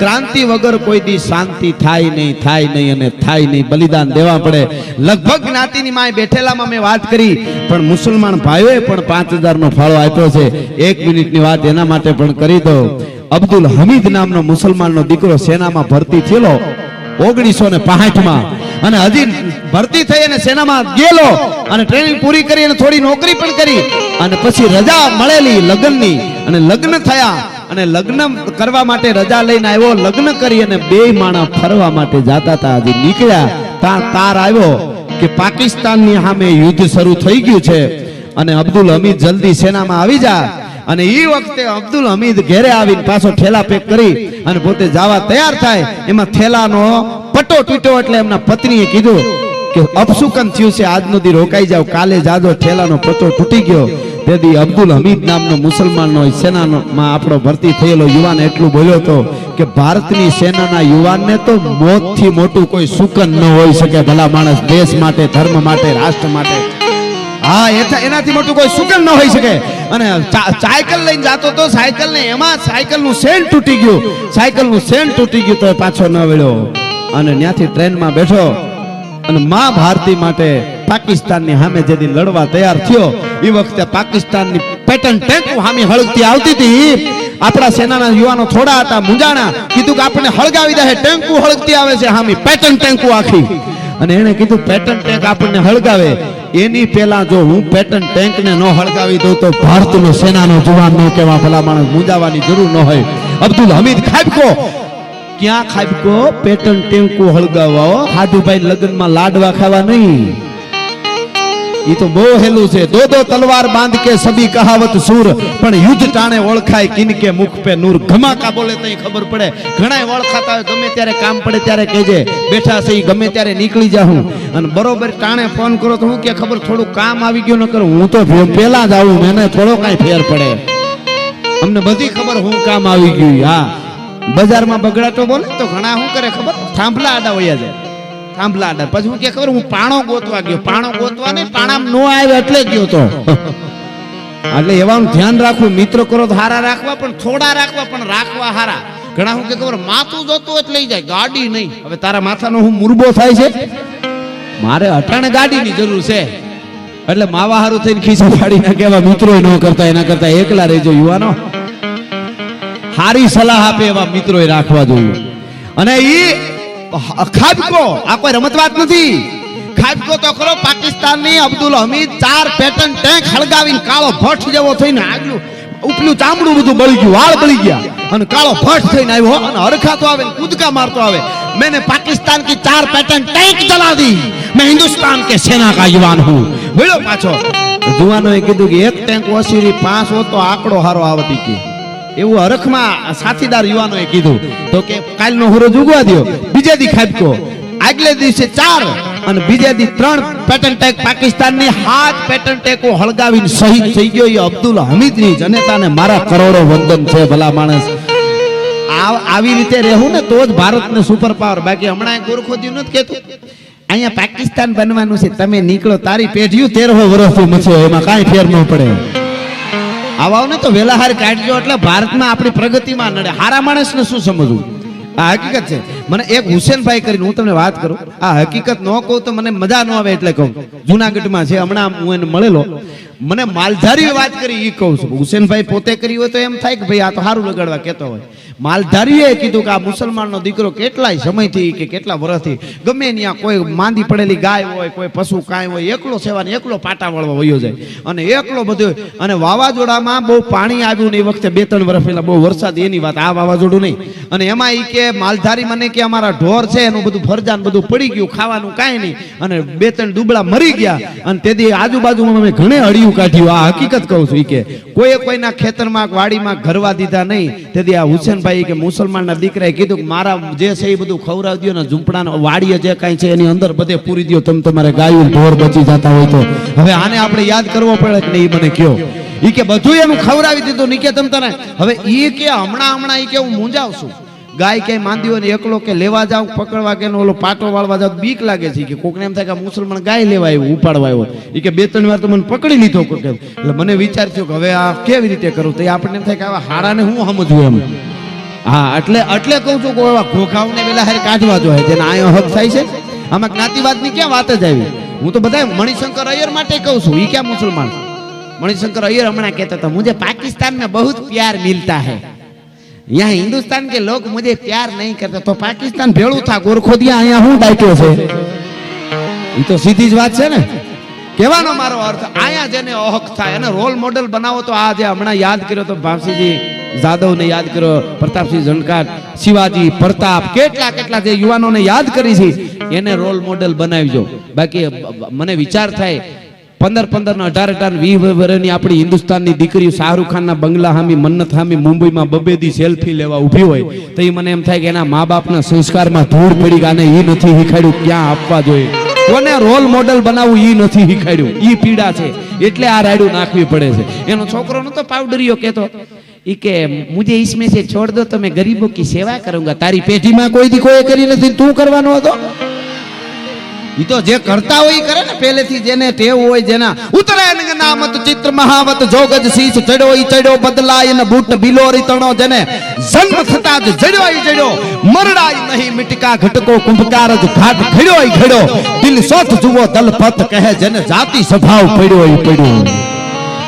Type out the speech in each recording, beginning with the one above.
ક્રાંતિ વગર કોઈ દી શાંતિ થાય નહીં થાય નહીં અને થાય નહીં. બલિદાન દેવા પડે. લગભગ જ્ઞાતિની માય બેઠેલામાં મેં વાત કરી, પણ મુસલમાન ભાઈઓએ પણ પાંચ હજારનો ફાળો આપ્યો છે. એક મિનિટની વાત એના માટે પણ કરી દો અબ્દુલ હમીદ નામનો મુસલમાનનો દીકરો સેનામાં ભરતી થયેલો ઓગણીસો ને માં અને હજી ભરતી થઈ અને સેનામાં ગયેલો. અને ટ્રેનિંગ પૂરી કરી અને થોડી નોકરી પણ કરી. અને પછી રજા મળેલી લગ્નની. અને લગ્ન થયા. અને લગ્ન કરવા માટે રજા લઈને આવ્યો, લગ્ન કરી અને બે માણા ફરવા માટે જાતા હતા. આજે નીકળ્યા, ત્યાં તાર આવ્યો કે પાકિસ્તાનની સામે યુદ્ધ શરૂ થઈ ગયું છે અને અબ્દુલ હમીદ જલ્દી સેનામાં આવી જા. અને એ વખતે અબ્દુલ હમીદ ઘેરે આવીને પાછો ઠેલા પેક કરી અને પોતે જવા તૈયાર થાય. એમાં થેલાનો પટો તૂટ્યો એટલે એમના પત્નીએ કીધું કે અપસુકન થયું છે, આજનો દી રોકાઈ જાવ કાલે જાજો, ઠેલાનો પટો તૂટી ગયો. તેથી અબ્દુલ હમીદ નામનો મુસલમાનનો સેનામાં આપણો ભરતી થયેલો યુવાન એટલું બોલ્યો હતો કે ભારતની સેનાના યુવાનને તો મોતથી મોટું કોઈ સુકન ન હોઈ શકે, ભલા માણસ દેશ માટે, ધર્મ માટે, રાષ્ટ્ર માટે. હા એનાથી મોટું કોઈ સુકન ન હોઈ શકે. અને સાયકલ લઈને જતો તો સાયકલ ને એમાં સાયકલનું સેન તૂટી ગયું. સાયકલનું સેન તૂટી ગયું તો પાછો ન વળ્યો. અને ત્યાંથી ટ્રેનમાં બેઠો. અને મા ભારતી માટે પાકિસ્તાનની સામે જેથી લડવા તૈયાર થયો. એ વખતે પાકિસ્તાનની પેટર્ન ટેન્કો સામે હળગતી આવતી હતી. આપણા સેનાના યુવાનો થોડા હતા, મુંજાણા. કીધું કે આપણે હળગાવી દે, ટેન્કુ હળગતી આવે છે, હામી પેટર્ન ટેન્કુ આખી. અને એને કીધું, પેટર્ન ટેન્ક આપણને હળગાવે. એની પહેલા જો હું પેટર્ન ટેન્કને ન હળગાવી દઉં તો ભારતનો સેનાનો જવાન ન કહેવા ભલા માણસ મુંજાવાની જરૂર ન હોય. અબ્દુલ હમીદ ખાબકો. ક્યાં ખાબકો? પેટર્ન ટેન્કુ હળગાવવા હો. હાધુભાઈ લગ્નમાં લાડવા ખાવા નહીં. ઈ તો બહુ છે. દો દો તલવાર બાંધ કે સભી કહાવત સૂર. પણ યુદ્ધ ટાણે ઓળખાય કિનકે મુખ પે નૂર. ધમાકા બોલે તઈ ખબર પડે. ઘણાય ઓળખાતા હોય ગમે ત્યારે કામ પડે ત્યારે કહેજે, બેઠા છે ગમે ત્યારે નીકળી જાઉં અને બરોબર ટાણે ફોન કરો તો હું કે ખબર થોડું કામ આવી ગયું ન કરું હું તો પેલા જ આવું, મને થોડો કાંઈ ફેર પડે. અમને બધી ખબર હું કામ આવી ગયું. હા. બજારમાં બગડાટો બોલે તો ઘણા શું કરે ખબર? થાંભલા આડા હોય જાય. થાંભલા આડા પછી હું કે ખબર હું પાણો ગોતવા ગયો. પાણો ગોતવા નહીં, પાણામ નો આવે એટલે ગયો તો. એટલે એવાનું ધ્યાન રાખવું. મિત્ર કરો તો હારા રાખવા, પણ થોડા રાખવા, પણ રાખવા હારા. ઘણા હું કે ખબર, માથું જોતું હોય લઈ જાય, ગાડી નહીં. હવે તારા માથાનો હું મુરબો થાય છે? મારે અટાણે ગાડીની જરૂર છે. એટલે માવા હારું થઈને ખીસા ફાડી નાખે એવા મિત્રો ન કરતા, એના કરતા એકલા રહેજો યુવાનો. હારી સલાહ આપે એવા મિત્રો રાખવા જોઈએ. અને ઈ ખાબકો આ કોઈ રમત વાત નથી ખાબકો તો ખરો પાકિસ્તાનની અબ્દુલ હમીદ ચાર પેટર્ન ટેન્ક હળગાવીને કાળો ભઠ્ઠ જેવો થઈને આગલું ઉપલું ચામડું બધું બળી ગયું વાળ બળી ગયા અને કાળો ભટ્ટ થઈને આવ્યો અને હરખાતો આવે ને કૂદકા મારતો આવે मैंने पाकिस्तान की चार पैटर्न टैंक जला दी मैं हिंदुस्तान के सेना का युवान हूँ બોલો પાછો જુવાનોએ કીધું કે એક ટેન્ક ઓસીરી પાંચ હોત તો આંકડો હારો આવતી કે એવું હરખમાં સાથીદાર યુવાનોએ કીધું. તો કે કાલનો હુરજ ઉગવા દ્યો. બીજે દી ખાબકો આગલે દિવસે ચાર અને બીજે દી ત્રણ પેટર્ન ટેક પાકિસ્તાનની હાથ પેટર્ન ટેકો હળગાવીને શહીદ થઈ ગયો. એ અબ્દુલ હમીદની જનતાને મારા કરોડો વંદન છે ભલા માણસ. આવી રીતે રહેવું ને તો જ ભારતને સુપર પાવર બાકી હમણાં ગોરખોદ્યું નથી કહેતું. અહીંયા પાકિસ્તાન બનવાનું છે. તમે નીકળો, તારી પેઢીયું તેરહો વર્ષથી મચ્યો. એમાં કાંઈ ફેર ન પડે. આવાઓને તો વેલા હાર કાઢજો એટલે ભારતમાં આપણી પ્રગતિમાં નડે. હારા માણસને શું સમજવું? આ હકીકત છે. મને એક હુસેનભાઈ કરીને હું તમને વાત કરું. આ હકીકત ન કહું તો મને મજા ન આવે એટલે કહું. જુનાગઢમાં છે, હમણાં હું એને મળેલો. મને માલધારી વાત કરી એ કહું છું. હુસેનભાઈ પોતે કરી હોય તો એમ થાય કે ભાઈ આ તો સારું લગાડવા કહેતો હોય. માલધારીએ કીધું કે આ મુસલમાનનો દીકરો કેટલાય સમયથી કે કેટલા વર્ષથી ગમે ત્યાં કોઈ માંદી પડેલી ગાય હોય, કોઈ પશુ કાંઈ હોય, એકલો સેવાને એકલો પાટા વળવા વયો જાય. અને એકલો બધું, અને વાવાઝોડામાં બહુ પાણી આવ્યું ને વખતે બે ત્રણ વર્ષ પહેલાં બહુ વરસાદ, એની વાત, આ વાવાઝોડું નહીં. અને એમાં એ કે, માલધારી મને કે અમારા ઢોર છે, એનું બધું ફરજાન બધું પડી ગયું, ખાવાનું કાંઈ નહીં. અને બે ત્રણ દુબળા મરી ગયા. અને તેથી આજુબાજુમાં અમે ઘણે અડિયું કાઢ્યું, આ હકીકત કહું છું એ કે, કોઈએ કોઈના ખેતરમાં, વાડીમાં ઘરવા દીધા નહીં. તેથી આ હુસેનભાઈ કે મુસલમાનના દીકરાએ કીધું કે મારા જે છે એ બધું ખવડાવી દો ને ઝૂંપડાના વાડીએ જે કાંઈ છે એની અંદર બધે પૂરી દો તમે તમારે ગાયું, ઢોર બચી જતા હોય તો. હવે આને આપણે યાદ કરવો પડે કે નહીં મને કયો? ઈ કે બધું એનું ખવડાવી દીધું નહીં કે તમ તને. હવે ઈ કે હમણાં હમણાં ઈ કે હું મૂંઝાવ છું ગાય ક્યાંય માંદી હોય ને એકલો કે લેવા જાવ, પકડવા કે ઓલો પાટો વાળવા જાવ બીક લાગે છે કે કોકને એમ થાય કે મુસલમાન ગાય લેવા આવ્યો, ઉપાડવા આવ્યો એ કે બે ત્રણ વાર તો મને પકડી લીધો એટલે મને વિચાર થયો કે હવે આ કેવી રીતે કરું? તો એ આપણને એમ થાય કે આવા હારાને હું સમજવું એમ. હા એટલે એટલે કહું છું કોઈ એવા ઘોઘાઓને વેલા હારે કાઢવા જોઈએ જેને આયો હક થાય છે આમાં જ્ઞાતિવાદની ક્યાં વાત જ આવી હું તો બધા મણિશંકર અય્યર માટે કહું છું ઈ ક્યાં મુસલમાન मणिशंकर अय्यर हमारा कहता था मुझे पाकिस्तान में बहुत प्यार मिलता है यहाँ हिंदुस्तान के लोग मुझे प्यार नहीं करते तो पाकिस्तान भेड़ू था गोरखो दिया અહીંયા હું ડાક્યો છે ઈ તો સીધી જ વાત છે ને કહેવાનો મારો અર્થ, આયા જેને ઓહક થાય અને રોલ મોડેલ બનાવો તો આ જે હમણાં યાદ કર્યો તો ભાવસિંહજી જાદવને યાદ કર્યો, પ્રતાપસિંહ ઝણકાર શિવાજી, પ્રતાપ, કેટલા કેટલા જે યુવાનોને યાદ કરી છે, એને રોલ મોડેલ બનાવજો. બાકી મને વિચાર થાય, પંદર પંદર ને અઢાર અઢાર વીસ વર્ષની આપણી હિન્દુસ્તાનની દીકરીઓ શાહરૂખ ખાનના બંગલા હામી, મન્નત હામી, મુંબઈમાં બબેદી સેલ્ફી લેવા ઊભી હોય, તો એ મને એમ થાય કે એના મા બાપના સંસ્કારમાં ધૂળ પડી અને એ નથી શીખાડ્યું, ક્યાં આપવા જોઈએ? કોને રોલ મોડલ બનાવવું એ નથી શીખાડ્યું એ પીડા છે. એટલે આ રાયડું નાખવી પડે છે. એનો છોકરો નતો પાવડરિયો કેતો એ કે, મુજે ઇસમે સે છોડ દો, તો મેં ગરીબો કી સેવા કरूंगा તારી પેઢીમાં કોઈ દી કોઈ કરી નથી તું કરવાનો હતો? તો જે કરતા હોય કરે ને. પહેલેથી જેને ટેવ હોય જેના. ઉત્તરાયણ નામત ચિત્ર મહાવત, જોગજ શીશ ચડ્યો, ઈ ચડ્યો, બદલાય ને બૂટ બિલોરી તણો જેને. જન્મ થતા જ જડ્યો, ઈ જડ્યો. મરડાય નહીં મિટકા ઘટકો, કુંભકાર જ ઘાટ ખડ્યો, ઈ ખડ્યો. દિલ સોથ જુઓ, દલપત કહે જેને જાતિ સ્વભાવ પડ્યો, ઈ પડ્યો.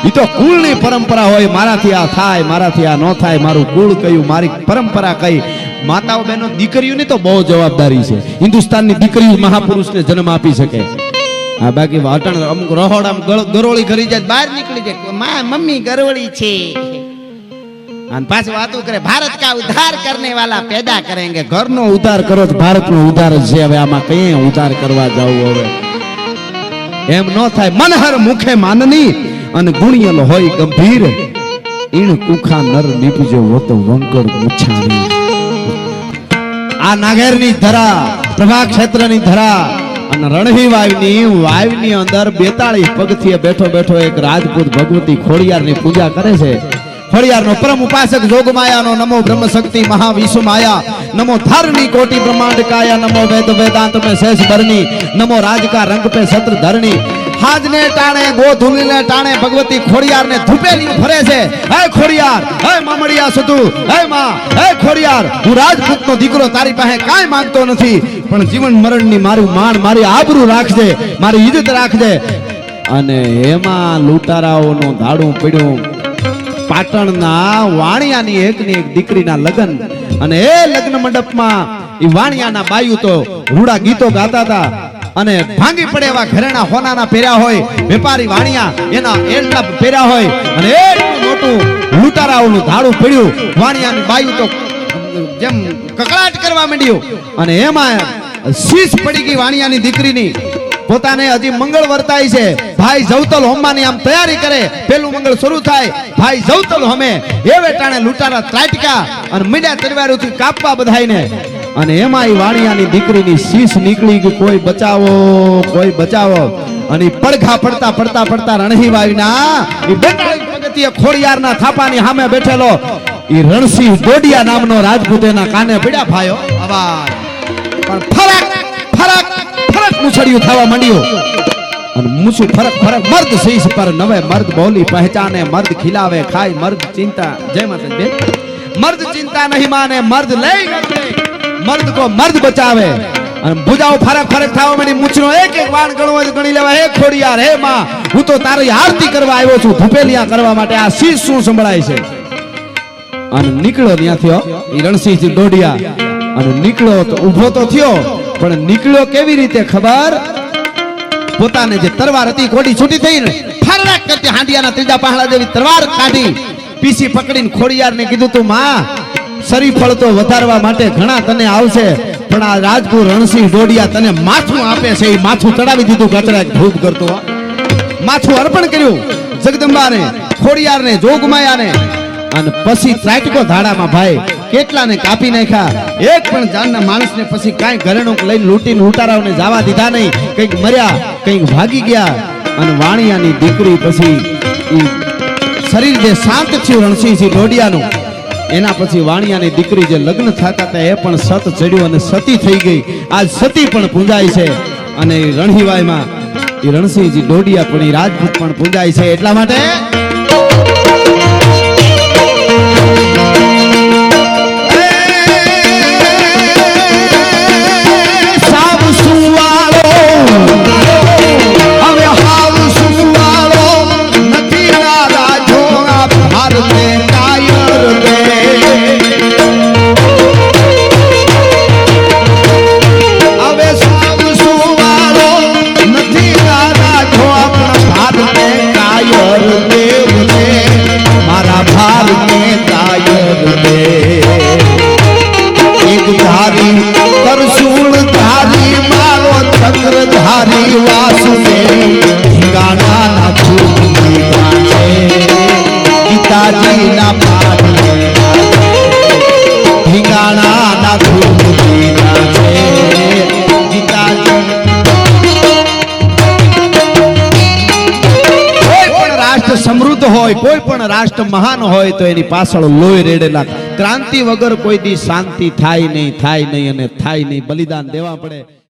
ઈ તો કુળની પરંપરા હોય, મારાથી આ થાય, મારાથી આ ન થાય, મારું કુળ કયું મારી પરંપરા કઈ માતાઓ બહેનો, દીકરીઓની તો બહુ જવાબદારી છે. હિન્દુસ્તાનની દીકરીઓ મહાપુરુષને જન્મ આપી શકે. આ બાકી વાટણ અમુક રહોડ આમ ગરોળી કરી જાય, બહાર નીકળી જાય. મા, મમ્મી ગરોળી છે. અને પાછું વાતો કરે, ભારત કા ઉધાર કરને વાલા પેદા કરેંગે. ઘરનો ઉધાર કરો જ, ભારતનો ઉધાર છે. હવે આમાં કઈ ઉધાર કરવા જવું હવે? એમ ન થાય. મનહર મુખે માનની, અને ગુણિયલ હોય ગંભીર. ઈણ કુખા નર નીપજો હોતો વંકર મુછાણી. આ નાગેરની ધરા, પ્રભા ક્ષેત્રની ધરા અને રણહી વાવની વાવની અંદર બેતાળીસ પગથીએ બેઠો બેઠો એક રાજપૂત ભગવતી ખોડિયારની પૂજા કરે છે. ખોડિયારનો પરમ ઉપાસક જોગમાયાનો નમો બ્રહ્મ શક્તિ મહાવિશ્વ માયા નમો ધારની કોટી બ્રહ્માંડ કાયા નમો વેદ વેદાંત મે શેષ ભરની નમો રાજકા રંગ પે સત્ર ધરણી હાજને ટાણે ગોધુલીને ટાણે ભગવતી ખોડિયારને ધૂપેલી ફરે છે. હે ખોડિયાર, હે મામડિયા સતુ હે માં, હે ખોડિયાર, હું રાજપૂતનો દીકરો તારી પાસે કાંઈ માંગતો નથી, પણ જીવન મરણની મારું માન મારી આબરૂ રાખજે, મારી ઈજ્જત રાખજે. અને એમાં લૂંટારાઓનું ધાડું પડ્યું. પાટણના વાણિયાની એકની એક દીકરીના લગ્ન. અને એ લગ્ન મંડપમાં એ વાણિયાના બાયુ તો રૂડા ગીતો ગાતા હતા. અને ભાંગી પડે એવા ઘરેણા હોનાના પહેર્યા હોય, વેપારી વાણિયા એના એટલા પહેર્યા હોય, અને એટલું મોટું લૂંટારાઓનું ધાડું પડ્યું. વાણિયાની બાયું તો જેમ કકળાટ કરવા માંડ્યું. અને એમાં શીશ પડી ગઈ વાણિયાની દીકરીની. પોતાને હજી મંગળ વર્તાય છે. ભાઈ જવતલ હોમવાની આમ તૈયારી કરે. પેલું મંગળ શરૂ થાય. ભાઈ જવતલ હોમે એ વેટાણે લૂંટારા ત્રાટકા અને મીડિયા તરવારુથી કાપવા બધાયને અને એમાં વાણિયાની દીકરીની શીશ નીકળી ગઈ. કોઈ બચાવો કોઈ બચાવો. અને પડખા પડતા પડતા પડતા રણહી વાવીના બેતાળીસ પગથિયે ખોડિયારના થાપાની સામે બેઠેલો. એ રણસિંહ ડોડિયા નામનો રાજપૂત એના કાને પડ્યા ભાયો અવાજ. પણ ફરક ફરક ફરક મુછડિયું થવા માંડ્યું. અને ફરક ફરક. મર્દ શીશ પર નવે મર્દ બોલી પહેચાને, મર્દ ખીલાવે, ખાય, મર્દ ચિંતા. જય માતા મર્દ ચિંતા નહીં માને, મર્દ લઈ મર્દ કો મર્દ બચાવે. અને ભુજાઓ ફરક ફરક થવા માંડી મૂછનો એક એક વાણ ગણવો ગણી લેવા હે ખોડિયાર, હે માં, હું તો તારી આરતી કરવા આવ્યો છું ભૂપેલિયા કરવા માટે. આ શીશ શું સંભળાય છે? અને નીકળ્યો ત્યાંથી એ રણસિંહજી દોડ્યા. અને નીકળ્યો તો ઊભો તો થયો. પણ નીકળ્યો કેવી રીતે ખબર? પોતાને જે તરવાર હતી ખોડી છૂટી થઈ ને ફરક કરતી હાંડિયાના ત્રીજા પહાડા જેવી તરવાર કાઢી. પીસી પકડીને ખોડિયારને કીધું તું, માં શરીફળ તો વધારવા માટે ઘણા તને આવશે, પણ આ રાજપુર રણસિંહ ડોડિયા તને માથું આપે છે, એ માથું ચડાવી દીધું કચરા ધૂપ કરતો. માથું અર્પણ કર્યું જગદંબાને, ખોડિયારને, જોગમાયાને. અને પછી ત્રાટકો ધાડામાં ભાઈ, કેટલાને કાપી નાખ્યા? એક પણ જાનના માણસને પછી કાંઈ ઘરેણું લઈને લૂંટીને લૂંટારાઓને જવા દીધા નહીં. કંઈક મર્યા, કંઈક ભાગી ગયા. અને વાણિયાની દીકરી પછી શરીર જે શાંત થયું રણસિંહજી ડોડિયાનું એના પછી વાણિયાની દીકરી જે લગ્ન થતા હતા, એ પણ સત ચડ્યું અને સતી થઈ ગઈ. આજ સતી પણ પૂંજાય છે. અને રણહીવાયમાં એ રણસિંહજી ડોડિયા પણ એ રાજપૂત પણ પૂંજાય છે. એટલા માટે પણ રાષ્ટ્ર મહાન હોય તો એની પાછળ લોહી રેડેલા ક્રાંતિ વગર કોઈ દી શાંતિ થાય નહીં થાય નહીં અને થાય નહીં. બલિદાન દેવા પડે.